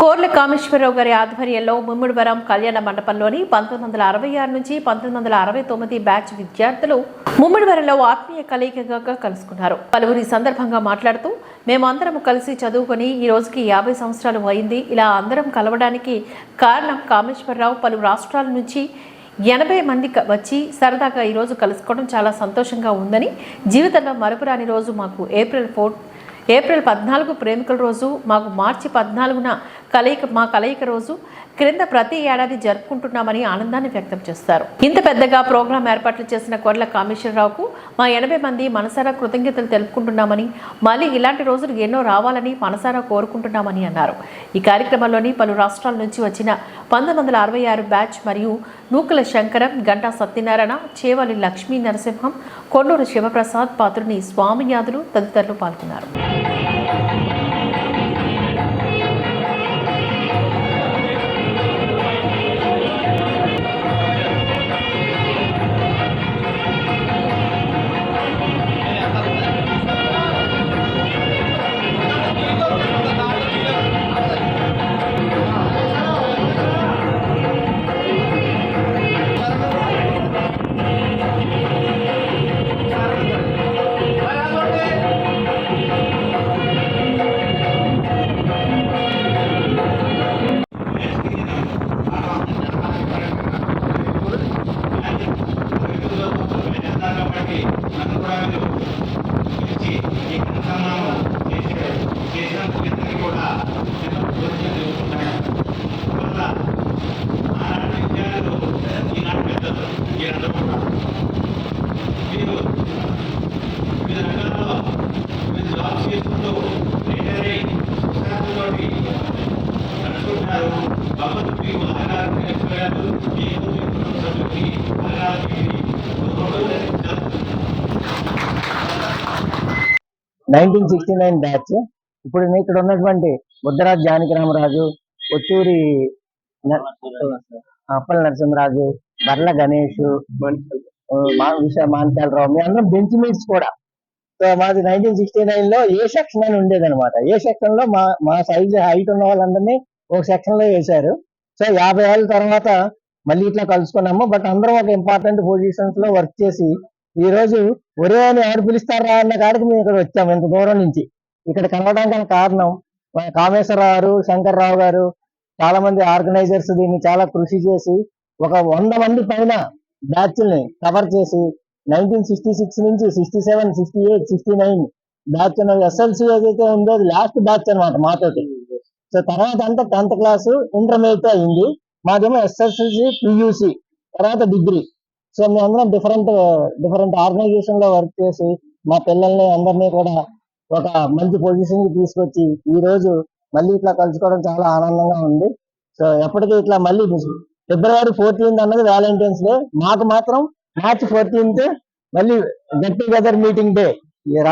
కోర్ల కామేశ్వరరావు గారి ఆధ్వర్యంలో ముమ్మిడివరం కళ్యాణ మండపంలోని పంతొమ్మిది వందల అరవై ఆరు నుంచి పంతొమ్మిది వందల అరవై తొమ్మిది బ్యాచ్ విద్యార్థులు ముమ్మిడివరంలో ఆత్మీయ కలయికగా కలుసుకున్నారు. పలువురు ఈ సందర్భంగా మాట్లాడుతూ మేమందరం కలిసి చదువుకొని ఈ రోజుకి యాభై సంవత్సరాలు అయింది. ఇలా అందరం కలవడానికి కారణం కామేశ్వరరావు పలు రాష్ట్రాల నుంచి ఎనభై మంది వచ్చి సరదాగా ఈరోజు కలుసుకోవడం చాలా సంతోషంగా ఉందని జీవితంలో మరపురాని రోజు మాకు ఏప్రిల్ ఫోర్ ఏప్రిల్ పద్నాలుగు ప్రేమికుల రోజు మాకు మార్చి పద్నాలుగున కలయిక మా కలయిక రోజు క్రింద ప్రతి ఏడాది జరుపుకుంటున్నామని ఆనందాన్ని వ్యక్తం చేస్తారు. ఇంత పెద్దగా ప్రోగ్రాం ఏర్పాట్లు చేసిన కొర్ల కామేశ్వరరావుకు మా ఎనభై మంది మనసారా కృతజ్ఞతలు తెలుపుకుంటున్నామని మళ్ళీ ఇలాంటి రోజులు ఎన్నో రావాలని మనసారా కోరుకుంటున్నామని అన్నారు. ఈ కార్యక్రమంలోని పలు రాష్ట్రాల నుంచి వచ్చిన పంతొమ్మిది వందల అరవై ఆరు బ్యాచ్ మరియు నూకల శంకరం గంటా సత్యనారాయణ చేవలి లక్ష్మీ నరసింహం కొండూరు శివప్రసాద్ పాత్రుని స్వామియాదులు తదితరులు పాల్గొన్నారు. నన్ను ఇచ్చి ఈ కార్యక్రమం చేశారు చేసినందుకు ఇద్దరికి కూడా నేను కృతజ్ఞతలు తెలుపుతున్నాను అందువల్ల ఆనాటి విద్యార్థులు ఈనాటి పెద్దలు మీరందరూ కూడా మీరు వివిధ రంగాల్లో జాబ్స్ చేసుకుంటూ రిటైర్ అయ్యి నేర్చుకోలేదు మీకు మీ కుటుంబ సభ్యులకి ఆహారాలు నైన్టీన్ సిక్స్టీ నైన్ బ్యాచ్ ఇప్పుడు నేను ఇక్కడ ఉన్నటువంటి బుద్ధరాజు జానకి రామరాజు కొత్తూరి అప్పల నరసింహరాజు బర్ల గణేష్ విష మాన్కాలరావు మీ అందరం బెంచ్ మీట్స్ కూడా. సో మాది నైన్టీన్ సిక్స్టీ నైన్లో ఏ సెక్షన్ అని ఉండేది అనమాట ఏ సెక్షన్లో మా మా సైజ్ హైట్ ఉన్న వాళ్ళందరినీ ఒక సెక్షన్లో వేశారు. సో యాభై ఏళ్ళ తర్వాత మళ్ళీ ఇట్లా కలుసుకున్నాము. బట్ అందరం ఒక ఇంపార్టెంట్ పొజిషన్స్లో వర్క్ చేసి ఈ రోజు ఒరే అని ఎవరు పిలుస్తారా అన్న కాడికి మేము ఇక్కడ వచ్చాము ఇంత దూరం నుంచి. ఇక్కడ కలవడానికి కారణం మన కామేశ్వరరావు గారు శంకర్రావు గారు చాలా మంది ఆర్గనైజర్స్ దీన్ని చాలా కృషి చేసి ఒక వంద మంది పైన బ్యాచ్ల్ని కవర్ చేసి నైన్టీన్ సిక్స్టీ సిక్స్ నుంచి sixty seven sixty eight sixty nine batch SLC ఏదైతే ఉందో లాస్ట్ బ్యాచ్ అనమాట మాతోటి. సో తర్వాత అంతా టెన్త్ క్లాస్ ఇంటర్మీడియట్ అయింది. మాదేమో ఎస్ఎస్ఎల్సి పియూసి తర్వాత డిగ్రీ. సో మేమందరం డిఫరెంట్ డిఫరెంట్ ఆర్గనైజేషన్లో వర్క్ చేసి మా పిల్లల్ని అందరినీ కూడా ఒక మంచి పొజిషన్కి తీసుకొచ్చి ఈ రోజు మళ్ళీ ఇట్లా కలుసుకోవడం చాలా ఆనందంగా ఉంది. సో ఎప్పటికీ ఇట్లా మళ్ళీ ఫిబ్రవరి ఫోర్టీన్త్ అన్నది వ్యాలంటైన్స్ డే మాకు మాత్రం మార్చ్ ఫోర్టీన్త్ మళ్ళీ get together meeting day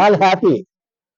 all happy